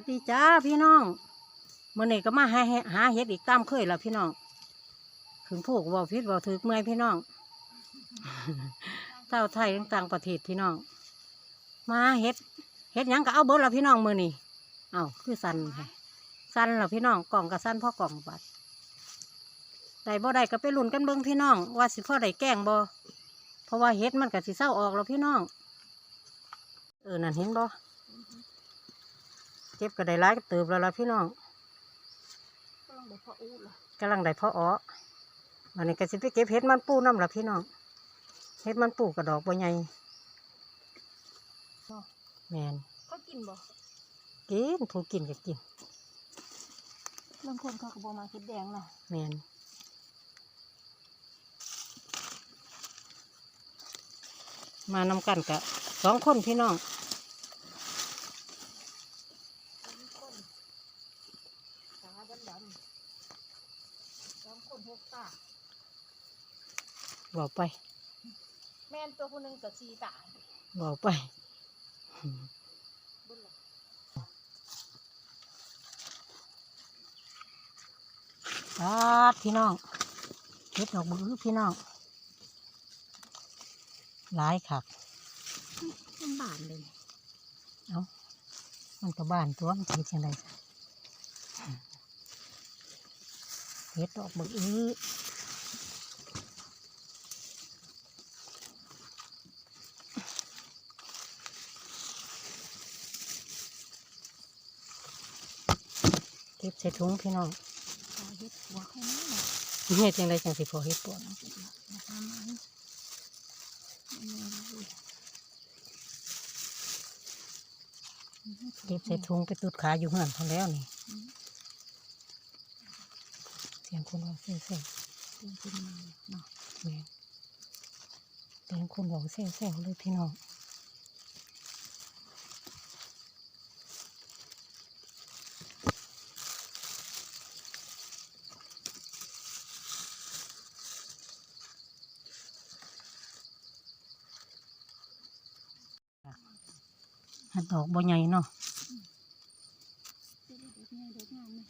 วัสดีจ้าพี่น้องมื่อนี้ก็มาหาเห็ดหาเห็ดอีกตามเคยแล้วพี่น้องถึงพวกว่าพิษว่าถือเมื่อยพี่น้องเต้าไทยต่างประเทศพี่น้อง มาเห็ดเห็ดยังก็เอาเบิดแล้วพี่น้องมื่อนี้เอาคือสันแท้สันแล้วพี่น้องกล่องกับสันพ่อกล่องบัดได้บ่ได้ก็ไปลุ้นกันเบิ่งพี่น้อง ว่าสิพ่อได้แก้งบ่เพราะว่าเห็ดมันก็สิเศร้าออกแล้วพี่น้อง เออนั่นเห็นบ่ เก็บก็ได้ร้ายก็เติบแล้วล่ะพี่น้องก็ลองไปพออู้ล่ะกำลังได้เพาะอ้อวันนี้ก็สิไปเก็บเห็ดมันปูน้ำล่ะพี่น้องเห็ดมันปูกระดอกบัวใหญ่แมนเขากินบ่กินผู้กินก็กินบางคนเขาก็บอกมาคิดแดงน่ะแมนมานำกันกะสองคนพี่น้อง ตาดำดำสองคนหกตา บอกไป แม่นตัวคนหนึ่งกับสีตาบอกไป บุญล่ะปาดพี่น้องเห็ดดอกมือพี่น้องหลายคักมันบานเลยเอ้ามันก็บ้านตัวมันคิดยังไงเฮ็ดดอกบักอื้ เก็บใส่ถุงพี่น้องพอเฮ็ดหัวแค่นี้น่ะเฮ็ดยังไงจังสิพอเฮ็ดปวดเอาไปละนะคะมันมันแม่นเลยเก็บใส่ถุงไปตุดขาอยู่เหือนพอแล้วนี่ เสียงคนบอกเซ่เซ่เป็นขึ้นมาเนาะแม่นเสียงคนบอกเซ่เซ่เลยพี่น้อง หัดดอกบ่ใหญ่เนาะเด็กเด็กง่ายเด็กงเลย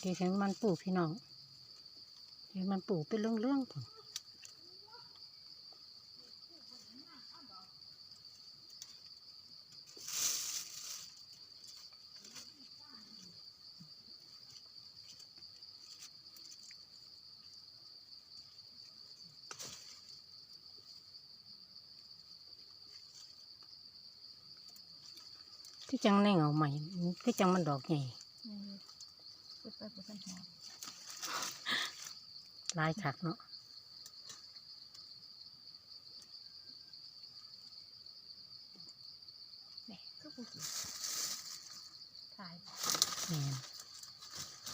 เอาะเห็นมันปลูกพี่น้องเห็นมันปลูกเป็นเรื่องๆ นที่จังในเงาใหม่ที่จังมันดอกใหญ่นี่เปิดไปเปิดกันหอมหลายคักเนาะนี่คือผู้กินถ่ายแม่น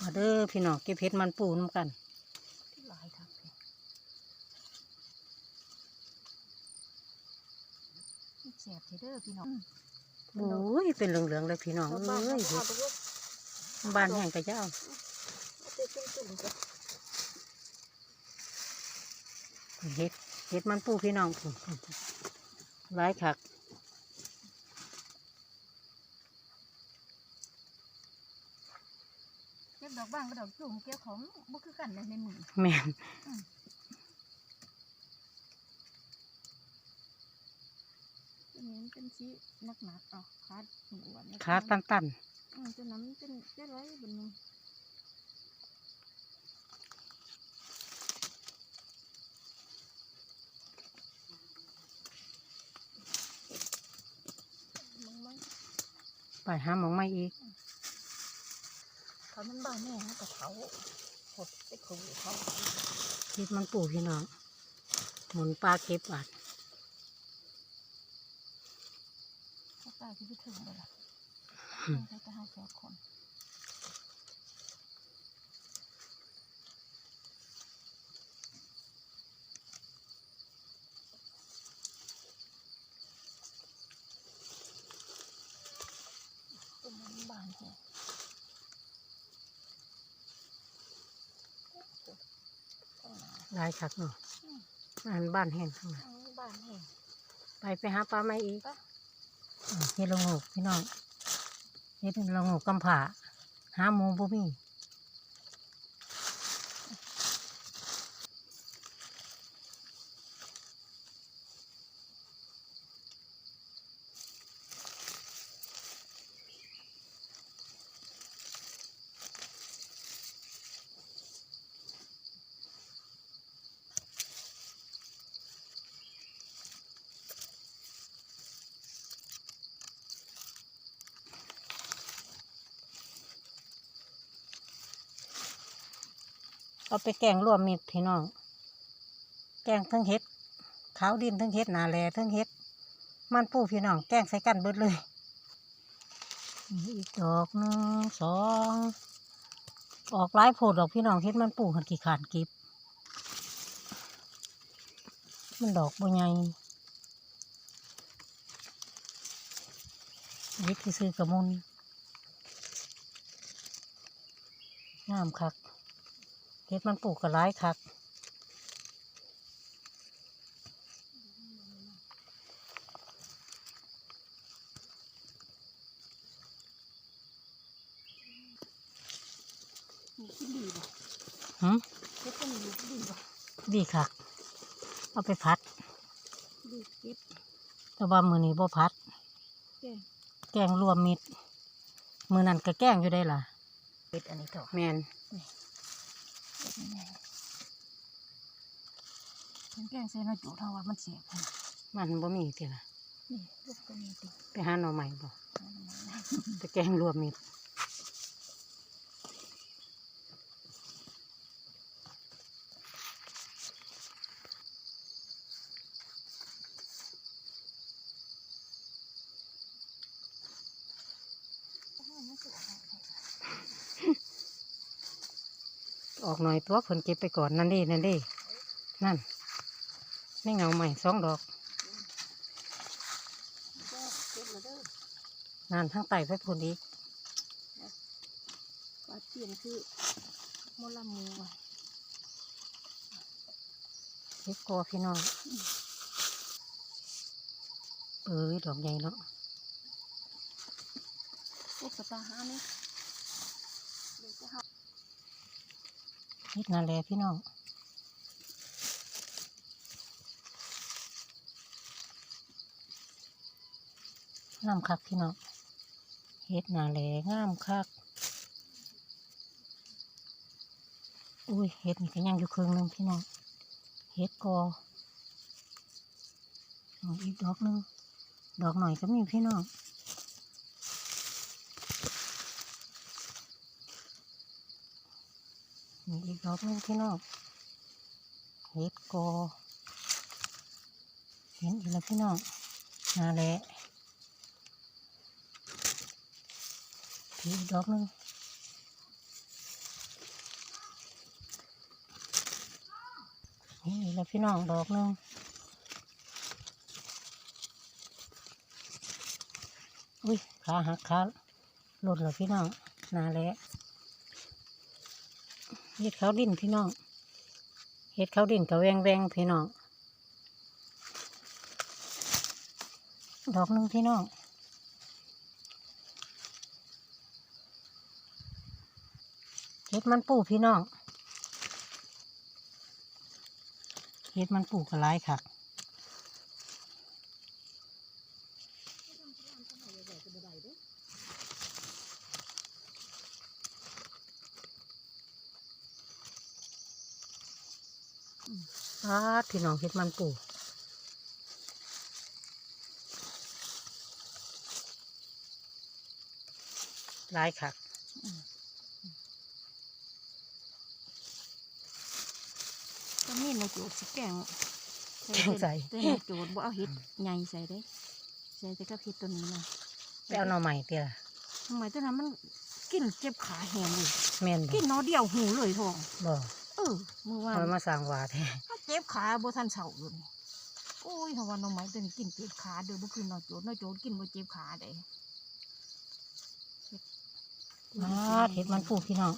มาเด้อพี่น้องเก็บเห็ดมันปูน้ำกันที่หลายครับนี่นี่แสบเทเด้อพี่น้อง โอ้ยเป็นเหลืองๆเลยพี่น้องเอาเอ้บ้านยเอาเห็ดไปลูกบ้านแห้งกระเจ้าเอาไปจุ่มๆจ้ะเห็ดเห็ดมันปูพี่น้องพุ่นหลายคักเก็บดอกบ้างก็ดอกจุ่มเก็บของบ่คือกันเลยในมือแม่นอัน นี้มันเป็นสีหนักๆเอะขาดหัวเนี่ยขาตันตันอืมตัวนั้นมันเป็นเจ้าไรบนนึงมึงมั้งๆไปหาหมองไม่อีกเขามันบ้านแม่นะกับเขาหดไปขู่เขาเห็ดมันปูพี่น้องหมุนปลาเก็บบาด เขา ตายที่ไปถึงเลยล่ะเขาจะหาสองคนตัวมันบานแค่หลายคักเนาะบ้านบ้านแห้งข้างหน้าเอาบ้านแห้งไปไปหาปลาไม่อีกไปอ่า เฮ็ดละโงกพี่น้องเฮ็ดละโงกกำผาหาหมูบ่มี เอาไปแกงรวมมิตรพี่น้อง แกงทั้งเฮ็ดขาวดินทั้งเฮ็ดหนาแลทั้งเฮ็ด มันปูพี่น้อง แกงใส่กันเบิดเลยอีกดอกหนึ่งสองออกหลายโพดดอกพี่น้องเฮ็ดมันปูหันกี่ขานกิบมันดอกบัวใหญ่วิธีซื้อกระมุนงามคัก เฮ็ดมันปลูกกระไรคักมีขี้ดีบ่หึเฮ็ดก็มีขี้ดีบ่ดีคักเอาไปพัดดีเก็บแต่ว่ามือนี้บ่พัด แก่แกงรวมมิตรมือนั้นก็แกงอยู่ได้ล่ะเฮ็ดอันนี้เถอะแมน มัน แกงใส่น้อยจุเท่าว่ามันเสียบหั่นมันบ่มีติล่ะนี่ลูกก็มีติไปหาหน่อใหม่บ่ไปแกงรวมมิตรออกหน่อยตัวผลเก็บไปก่อนนั่นดินั่นดินั่น ไม่เงาใหม่สองดอกเก็บมาเด้อนั่นทั้งไต่ไปพุ่นอีกปลาเตียนคือมละมูว่ะเก็บกอพี่น้องเอ้ยดอกใหญ่เนาะพวกสตาร์ฮานี่เดี๋ยวจะหาเฮ็ดนั่นแหละพี่น้อง งามคักพี่น้องเฮ็ดนาแหลงามคักอุ้ยเฮ็ดนี่ก็ยังอยู่ครึ่งหนึงพี่น้องเฮ็ดกออีกดอกหนึงดอกหน่อยก็มีพี่น้องมีอีกดอกหนึงพี่น้องเฮ็ดกอเห็นอีกแล้วพี่น้องนาแหละ อีกดอกหนึงนี่แล้วพี่น้องดอกหนึงอุ้ยขาหักขาหลุดแล้วพี่น้องนาแหละเห็ดเขาดินพี่น้องเห็ดเขาดินกับแวงแวงพี่น้องดอกหนึงพี่น้อง เฮ็ ดมันปูพี่น้องเฮ็ดมันปูกระไรค่ะอาพี่น้องเฮ็ดมันปูหลายค่ะก็ มีในจุสิแกงแกงใส่ แต่ในจุบ่เอาเห็ดใหญ่ใส่เด้ใส่แต่ก็เห็ดตัวนี้นะไปเอาหน่อใหม่เตี้ยล่ะทำไมตัวนั้นมันกินเจ็บขาแหงเลยแม่นบ่กินนอเดียวหูเลยทองบ่เออมือว่าเอามาสร้างวาแท้ถ้าเจ็บขาบ่ทันเฉาอยู่นี่โอ้ยถ้าว่าหน้องไม้ตัวนี้กินเจ็บขาเด้อบ่คือน้อโจดน้อโจดกินบ่เจ็บขาเด้อาเฮ็ดมันปูพี่น้อง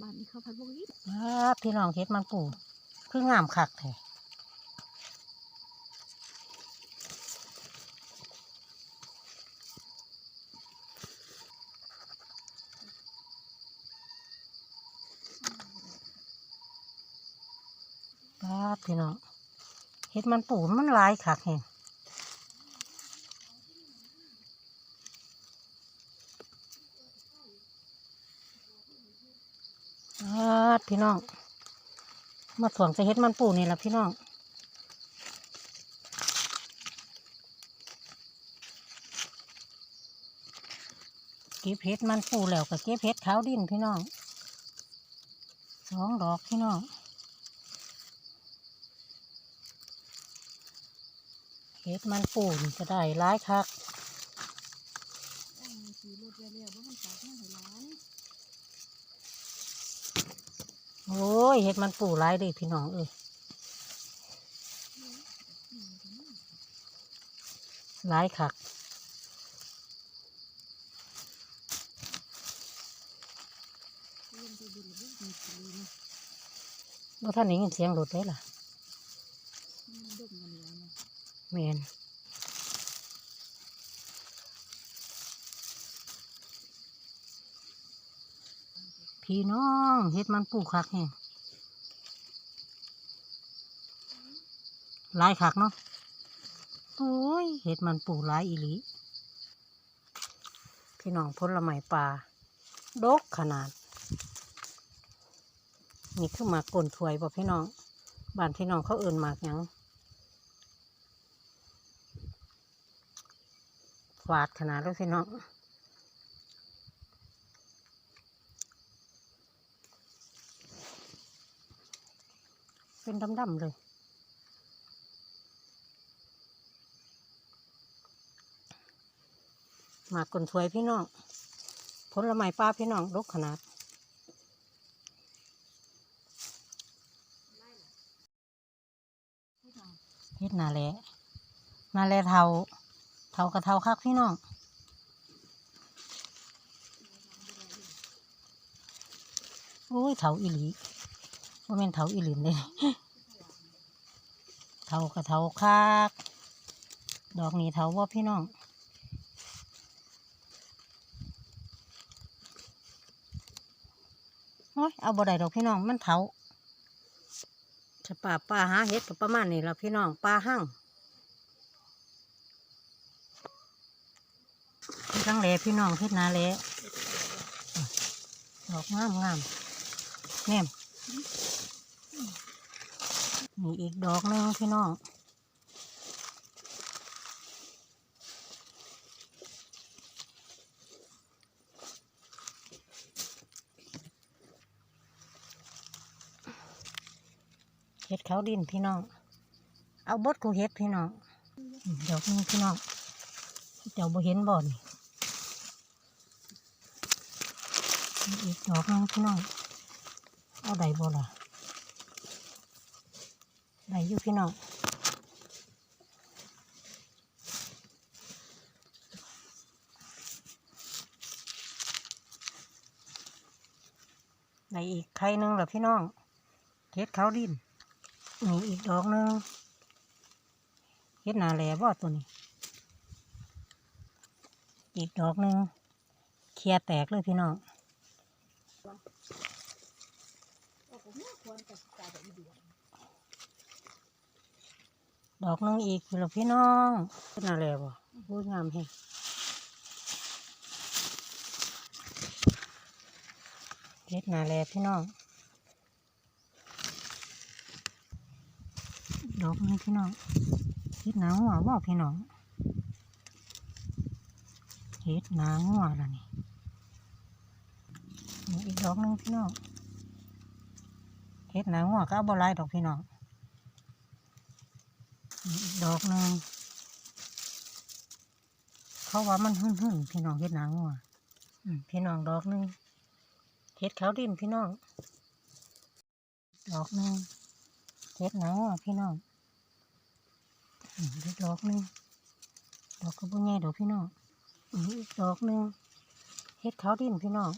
บ้านนี้เขาพัดบ่กินครับพี่น้องเฮ็ดมันปูคืองามคักแท้ครับพี่น้องเฮ็ดมันปูมันหลายคักแฮงครับ พี่น้อง มาถ่วงจะเฮ็ดมันปูนี่แหละพี่น้องเก็บเห็ดมันปูแล้วก็เก็บเห็ดขาวดินพี่น้องสองดอกพี่น้องเห็ดมันปูนี่ก็ได้ร้ายคักอ้าวขี่รถไปแล้วบ่มันฝากมาให้หลาน โอ้ยเห็ดมันปูร้ายเลยพี่น้องเอ้ยร้ายคักบ่ท่านได้ยินเสียงรถได้ล่ะมันดมกันแล้วนะ แมน พี่น้องเฮ็ดมันปูคักแฮงลายคักเนาะโอ้ยเฮ็ดมันปูหลายอีหลี พี่น้องผละไม้ป่าดกขนาด นี่คือหมากกลนถวยบ่พี่น้อง บ้านพี่น้องเขาเอื่นหมากยังฝาดขนาดเลยพี่น้อง เป็นดำๆเลยหมากกลนถวยพี่น้องผลไม้ป้าพี่น้องดกขนาดพี่น้องเฮ็ดนาแลนาแลเทาเทากระเทาคักพี่น้องโอ้ยเถาอีหลี ว่าแม่นเถาอีหลินเลยเถากระเทาคัก ดอกนี้เถาว่าพี่น้องโอ้ยเอาบ่ได้ดอกพี่น้องมันเถาจะป่าป่าหาเห็ดกับประมาณนี้ละพี่น้องป่าหั่งทั้งแหลพี่น้องเฮ็ดนาแหลดอกงามงามแน่ม มีอีกดอกหนึงพี่น้องเฮ็ดเขาดินพี่น้อง เอาบดกูเฮ็ดพี่น้องดอกนึงพี่น้องเจ้าบ่เห็นบ่อนอีกดอกนึงพี่น้อง เอาได้บ่ล่ะ ได้อยู่พี่น้องได้อีกไข่หนึ่งแล้วพี่น้องเฮ็ดเขาดินนี่อีกดอกหนึ่งเฮ็ดนาแหล่บ่ตัวนี้ อีกดอกหนึ่งเคลียร์แตกเลยพี่น้องโอ้โหควรจะกลายเป็นอีเดีย ดอกนึงอีกพี่ละพี่น้องเป็นอะไรบ่พูดงามแฮงเฮ็ดนาแลพี่น้อง ดอกนึงพี่น้องเฮ็ดนาหัวบ่พี่น้องเฮ็ดนาหัวแล้วนี่อีกดอกนึงพี่น้องเฮ็ดหนาหัวก็เอาบ่หลายดอกพี่น้อง ดอกหนึ่งเขาว่ามันหึ่นหึ่นๆพี่น้องเฮ็ดหนังว่ะอืมพี่น้องดอกหนึ่งเฮ็ดขาวดินพี่น้อง ดอกหนึ่งเฮ็ดหนังว่ะพี่น้องอืมอีกดอกหนึ่งดอกกระบุญใหญ่ดอกพี่น้องอืมอีกดอกหนึ่งเฮ็ดขาวดินพี่น้อง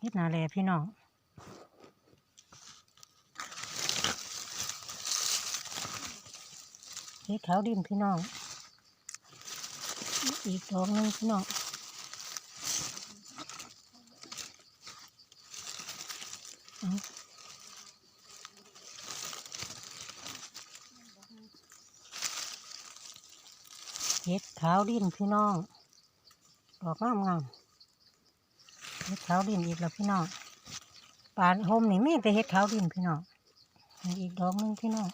เฮ็ดนาแลพี่น้อง เฮ็ดขาวดินพี่น้อง อีกดอกหนึงพี่น้องเอาเฮ็ดขาวดินพี่น้อง ดอกงามงามเฮ็ดขาวดินอีกแล้วพี่น้องป่านโฮมนี่มีแต่เฮ็ดขาวดินพี่น้อง อีกดอกหนึงพี่น้อง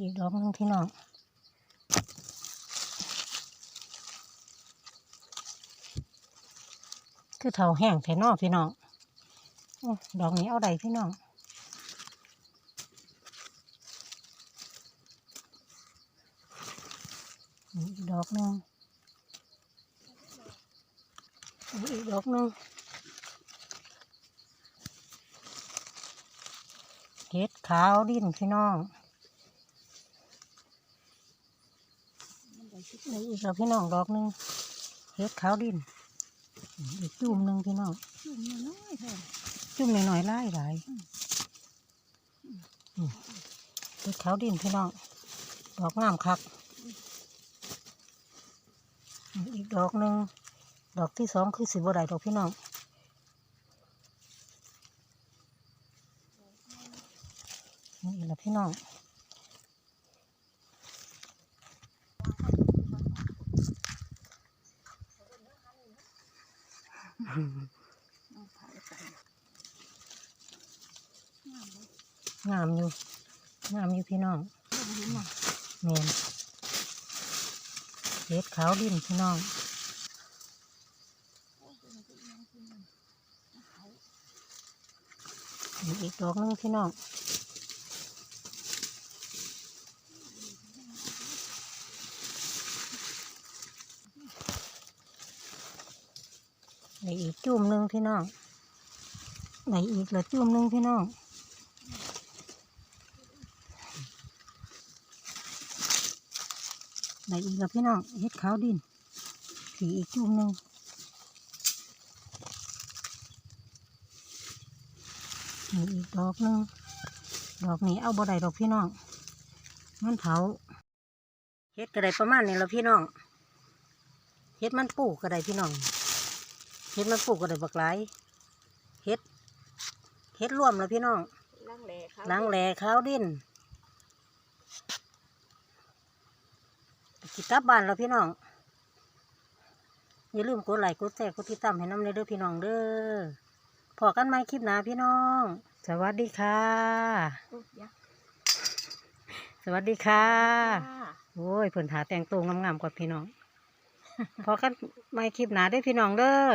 อีกดอกนึงพี่น้องคือเถาแห้งแถนอพี่น้องอดอกนี้เอาใดพี่น้องอีกดอกนึงอีกดอกนึงเห็ดขาวดินพี่น้อง นี่อีกแล้วพี่น้องดอกหนึ่งเห็ดขาวดินอีกจุ่มหนึ่งพี่น้องจุ่มน้อยๆแท้จุ่มหน่อยๆไล่หลายเห็ดขาวดินพี่น้องดอกงามคักอีกดอกหนึ่งดอกที่สองคือสิบวได้ดอกพี่น้องนี่แหละพี่น้อง งามอยู่งามอยู่พี่น้องเดี๋ยวบ่เห็นน่ะแมนเห็ดขาวดินพี่น้องนี่อีกดอกหนึงพี่น้องในอีกจุ่มหนึ่งพี่น้องในอีกละจุ่มหนึ่งพี่น้อง ไหนอีกแล้วพี่น้องเฮ็ดขาวดินสีอีกจุ่มหนึ่งนี่อีกดอกหนึ่งดอกนี้เอาบ่ได้ดอกพี่น้องมันเผาเฮ็ดกระไดประมาณนี้แล้วพี่น้องเฮ็ดมันปลูกกระไดพี่น้องเฮ็ดมันปลูกกระไดบักหลายเฮ็ดเฮ็ดรวมแล้วพี่น้องล้างแหล่ขาวล้างแหล่ขาวดิน กิกลับบ้านแล้วพี่น้อง อย่าลืมกดไลค์กดแชร์กดติดตามให้น้ำในเด้อพี่น้องเด้อพอกันใหม่คลิปหน้าพี่น้อง สวัสดีค่ะ อุ๊ยยะสวัสดีค่ะ ค่ะโอ้ยเพิ่นหาแต่งตัวงามๆกว่าพี่น้อง พอกันใหม่คลิปหน้าได้อพี่น้องเด้อ